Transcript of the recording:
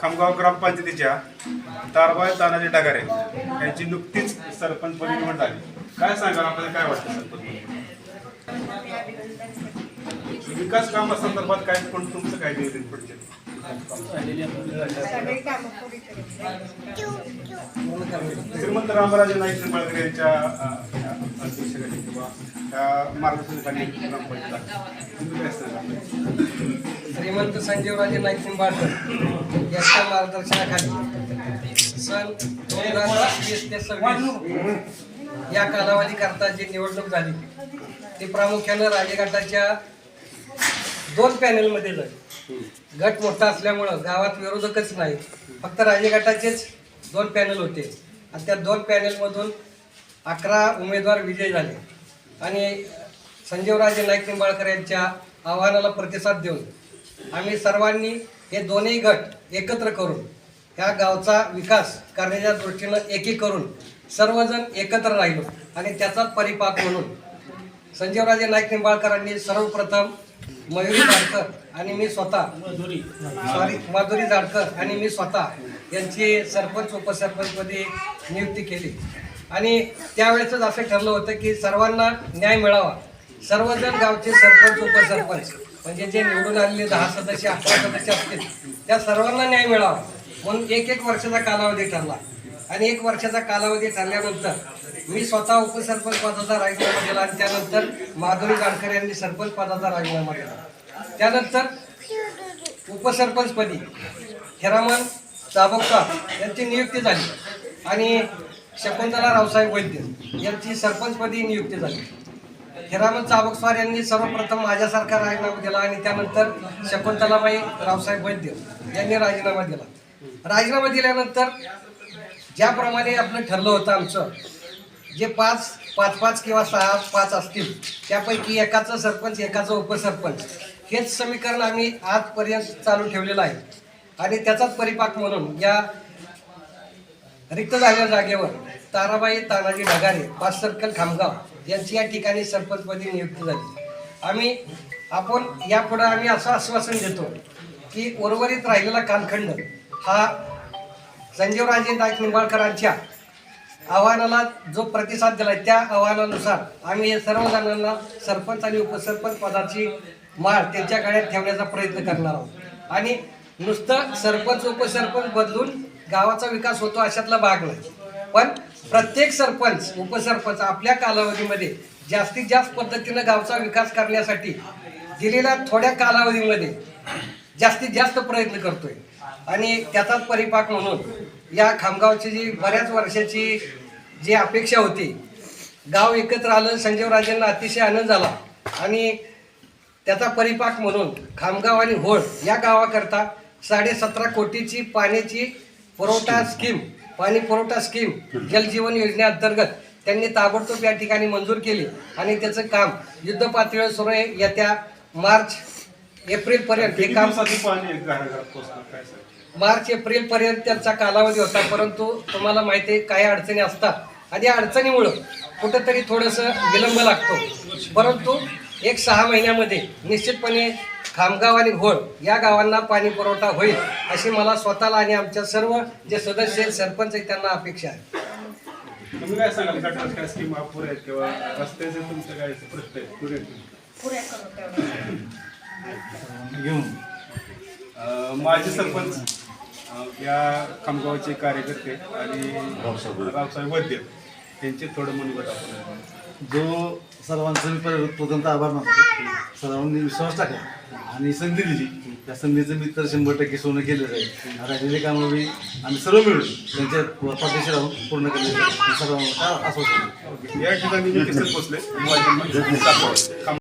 खामगाव ग्रामपंचायतीच्या तारबाय तानाजी डागारे यांची नुकतीच सरपंचपदी निवड झाली काय सांगाल आपल्याला काय वाटतं सरपंच विकास कामासंदर्भात काय कोण तुमचं काय नियोजन पुढचे श्रीमंत रामराजे नाईक निंबाळकर यांच्या अ, या अध्यक्षतेखाली किंवा त्या मार्गदर्शनाखाली ग्रामपंचायत श्रीमंत संजीवराजे नाईक निंबाळकर यांच्या मार्गदर्शनाखाली सन दोन हजार वीस ते सव्वीस या कालावधीकरता जी निवडणूक झाली ती प्रामुख्यानं राजेगटाच्या दोन पॅनलमध्ये झाली गट मोठा असल्यामुळं गावात विरोधकच नाही. फक्त राजेगटाचेच दोन पॅनल होते. आणि त्या दोन पॅनलमधून अकरा उमेदवार विजयी झाले. आणि संजीवराजे नाईक निंबाळकर यांच्या आव्हानाला प्रतिसाद देऊन आम्ही सर्वांनी हे दोन्ही गट एकत्र करून ह्या गावचा विकास करण्याच्या दृष्टीनं एकी करून सर्वजण एकत्र राहिलो. आणि त्याचाच परिपाक म्हणून संजीवराजे नाईक निंबाळकरांनी सर्वप्रथम मयुरी जाडकर आणि मी स्वतः. सॉरी माधुरी जाडकर आणि मी स्वतः यांची सरपंच उपसरपंचपदी नियुक्ती केली. आणि त्यावेळेसच असं ठरलं होतं की सर्वांना न्याय मिळावा. सर्वजण गावचे सरपंच उपसरपंच म्हणजे जे निवडून आलेले दहा सदस्य अकरा सदस्य असतील त्या सर्वांना न्याय मिळावा. म्हणून एक एक वर्षाचा कालावधी ठरला. आणि एक वर्षाचा कालावधी ठरल्यानंतर मी स्वतः उपसरपंच पदाचा राजीनामा दिला आणि त्यानंतर माधुरी गाडकर यांनी सरपंच पदाचा राजीनामा दिला. त्यानंतर उपसरपंचपदी हिरामन चाबककर यांची नियुक्ती झाली आणि शकुंतला रावसाहेब वैद्य यांची सरपंचपदी नियुक्ती झाली. हिरामन चाबकस्वार यांनी सर्वप्रथम माझ्यासारखा राजीनामा दिला आणि त्यानंतर शकुंतलाबाई रावसाहेब वैद्य यांनी राजीनामा दिला. राजीनामा दिल्यानंतर ज्याप्रमाणे आपलं ठरलं होतं आमचं जे पाच पाच पाच किंवा सहा पाच असतील त्यापैकी एकाचं सरपंच एकाचं उपसरपंच हेच समीकरण आम्ही आजपर्यंत चालू ठेवलेलं आहे. आणि त्याचाच परिपाक म्हणून या रिक्त झालेल्या जागेवर ताराबाई तानाजी ढगारे पाच सर्कल खामगाव यांची या ठिकाणी सरपंचपदी नियुक्ती झाली. आम्ही आपण यापुढं आम्ही असं आश्वासन देतो की उर्वरित राहिलेला कालखंड हा संजीवराजे नाईक निंबाळकरांच्या आव्हानाला जो प्रतिसाद दिला त्या आव्हानानुसार आम्ही या सर्व जणांना सरपंच आणि उपसरपंच पदाची माळ त्यांच्या गाड्यात ठेवण्याचा प्रयत्न करणार आहोत. आणि नुसतं सरपंच उपसरपंच बदलून गावाचा विकास होतो अशातला भाग नाही. पण प्रत्येक सरपंच उपसरपंच आपल्या कालावधीमध्ये जास्तीत जास्त पद्धतीनं गावचा विकास करण्यासाठी दिलेल्या थोड्या कालावधीमध्ये जास्तीत जास्त प्रयत्न करतोय. आणि त्याचाच परिपाक म्हणून या खामगावची जी बऱ्याच वर्षाची जी अपेक्षा होती गाव एकत्र आलं संजीवराजेंना अतिशय आनंद झाला. आणि त्याचा परिपाक म्हणून खामगाव आणि होळ या गावाकरता साडे सतरा कोटीची पाण्याची पुरवठा स्कीम पाणी पुरवठा स्कीम जलजीवन योजनेअंतर्गत त्यांनी ताबडतोब या ठिकाणी मंजूर केली. आणि त्याचं काम युद्ध पातळीवर सुरू आहे. येत्या मार्च एप्रिल पर्यंत हे काम पाणी मार्च एप्रिल पर्यंत त्यांचा कालावधी होता परंतु तुम्हाला माहिती आहे काही अडचणी असतात. आणि या अडचणीमुळं कुठंतरी थोडंसं विलंब लागतो. परंतु एक सहा महिन्यामध्ये निश्चितपणे खामगाव आणि घोळ या गावांना पाणी पुरवठा होईल अशी मला स्वतःला आणि आमच्या सर्व जे सदस्य आहेत सरपंच आहेत त्यांना अपेक्षा आहे. तुम्ही काय सांगाल? गटार काय स्कीम पुरे आहेत किंवा रस्त्याचे तुमचे काय प्रश्न आहेत? पुरे पुऱ्या करू तेवढं. घेऊन. माजी सरपंच या खामगावचे कार्यकर्ते आणि रावसाहेब. वैद्य त्यांचे थोडं मनोगत आपण जो सर्वांचा मी परत प्रथमतः आभार मानतो. सर्वांनी विश्वास टाकला. आणि संधी दिली. त्या संधीचं मी तर शंभर टक्के सोनं केलं जाईल राहिलेले कामं मी आम्ही सर्व मिळून त्यांच्या पाठीशी राहून पूर्ण करण्याचं सर्वांना आश्वासन देतो. या ठिकाणी मी खाम-